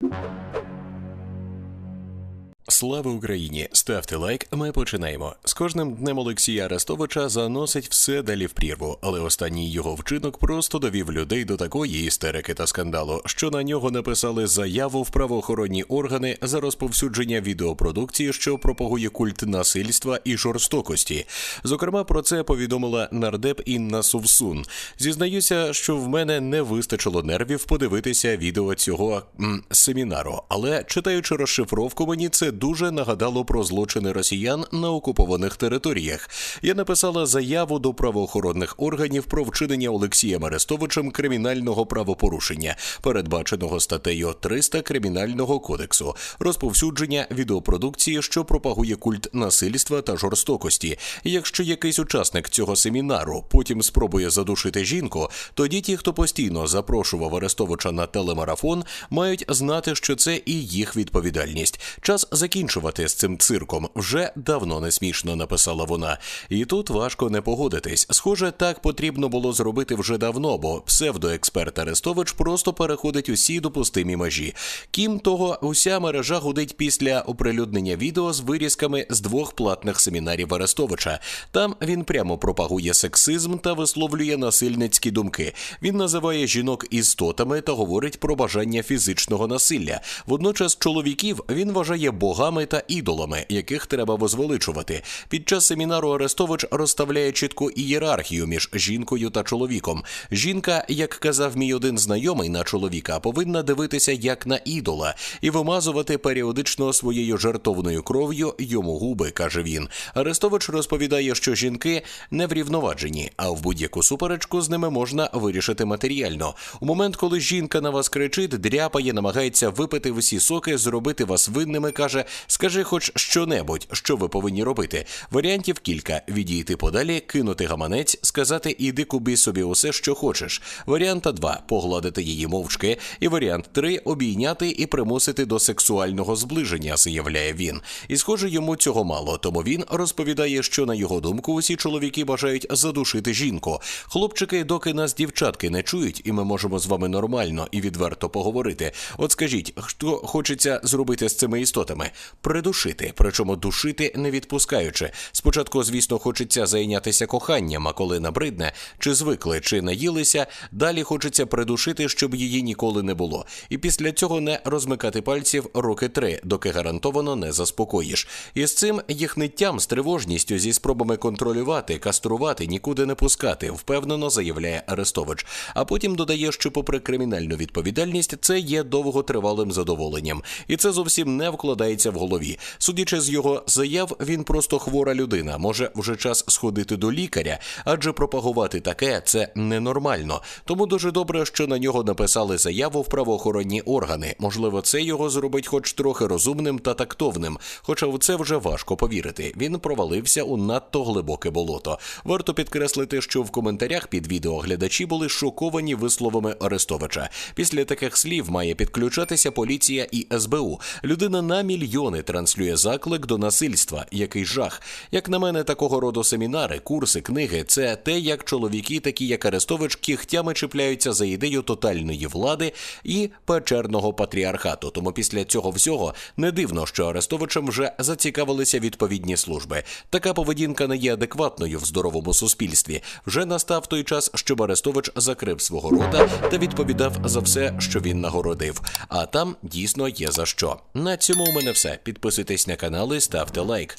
you Слава Україні! Ставте лайк. Ми починаємо. З кожним днем Олексія Арестовича заносить все далі в прірву, але останній його вчинок просто довів людей до такої істерики та скандалу, що на нього написали заяву в правоохоронні органи за розповсюдження відеопродукції, що пропагує культ насильства і жорстокості. Зокрема, про це повідомила нардеп Інна Сувсун. Зізнаюся, що в мене не вистачило нервів подивитися відео цього м, семінару, але читаючи розшифровку, мені це дуже нагадало про злочини росіян на окупованих територіях. Я написала заяву до правоохоронних органів про вчинення Олексієм Арестовичем кримінального правопорушення, передбаченого статтею 300 кримінального кодексу, розповсюдження відеопродукції, що пропагує культ насильства та жорстокості. Якщо якийсь учасник цього семінару потім спробує задушити жінку, тоді ті, хто постійно запрошував Арестовича на телемарафон, мають знати, що це і їх відповідальність. Час закінчувати з цим цирком вже давно не смішно, написала вона. І тут важко не погодитись. Схоже, так потрібно було зробити вже давно, бо псевдоексперт Арестович просто переходить усі допустимі межі. Кім того, уся мережа гудить після оприлюднення відео з вирізками з двох платних семінарів Арестовича. Там він прямо пропагує сексизм та висловлює насильницькі думки. Він називає жінок істотами та говорить про бажання фізичного насилля. Водночас чоловіків він вважає богами та ідолами, яких треба возвеличувати. Під час семінару Арестович розставляє чітку ієрархію між жінкою та чоловіком. Жінка, як казав мій один знайомий на чоловіка, повинна дивитися як на ідола і вимазувати періодично своєю жертовною кров'ю йому губи, каже він. Арестович розповідає, що жінки не врівноважені, а в будь-яку суперечку з ними можна вирішити матеріально. У момент, коли жінка на вас кричить, дряпає, намагається випити всі соки, зробити вас винними, каже: скажи, хоч що-небудь, що ви повинні робити. Варіантів кілька: відійти подалі, кинути гаманець, сказати іди куби собі усе, що хочеш. Варіанта 2 погладити її мовчки. І варіант 3 обійняти і примусити до сексуального зближення, заявляє він. І схоже, йому цього мало, тому він розповідає, що на його думку усі чоловіки бажають задушити жінку. Хлопчики, доки нас дівчатки не чують, і ми можемо з вами нормально і відверто поговорити. От скажіть, що хочеться зробити з цими істотами? Придушити, причому душити не відпускаючи. Спочатку, звісно, хочеться зайнятися коханням, а коли набридне, чи звикли, чи наїлися, далі хочеться придушити, щоб її ніколи не було. І після цього не розмикати пальців роки три, доки гарантовано не заспокоїш. І з цим їх ниттям, з тривожністю, зі спробами контролювати, каструвати, нікуди не пускати, впевнено заявляє Арестович. А потім додає, що, попри кримінальну відповідальність, це є довготривалим задоволенням, і це зовсім не вкладається в голові. Судячи з його заяв, він просто хвора людина. Може вже час сходити до лікаря, адже пропагувати таке це ненормально. Тому дуже добре, що на нього написали заяву в правоохоронні органи. Можливо, це його зробить, хоч трохи розумним та тактовним. Хоча в це вже важко повірити. Він провалився у надто глибоке болото. Варто підкреслити, що в коментарях під відео глядачі були шоковані висловами Арестовича. Після таких слів має підключатися поліція і СБУ. Людина на мільйони транслює заклик до насильства. Який жах. Як на мене, такого роду семінари, курси, книги це те, як чоловіки, такі як Арестович, кігтями чіпляються за ідею тотальної влади і печерного патріархату. Тому після цього всього не дивно, що Арестовичем вже зацікавилися відповідні служби. Така поведінка не є адекватною в здоровому суспільстві. Вже настав той час, щоб Арестович закрив свого рота та відповідав за все, що він нагородив. А там дійсно є за що. На цьому у мене все. Підписуйтесь на канал і ставте лайк.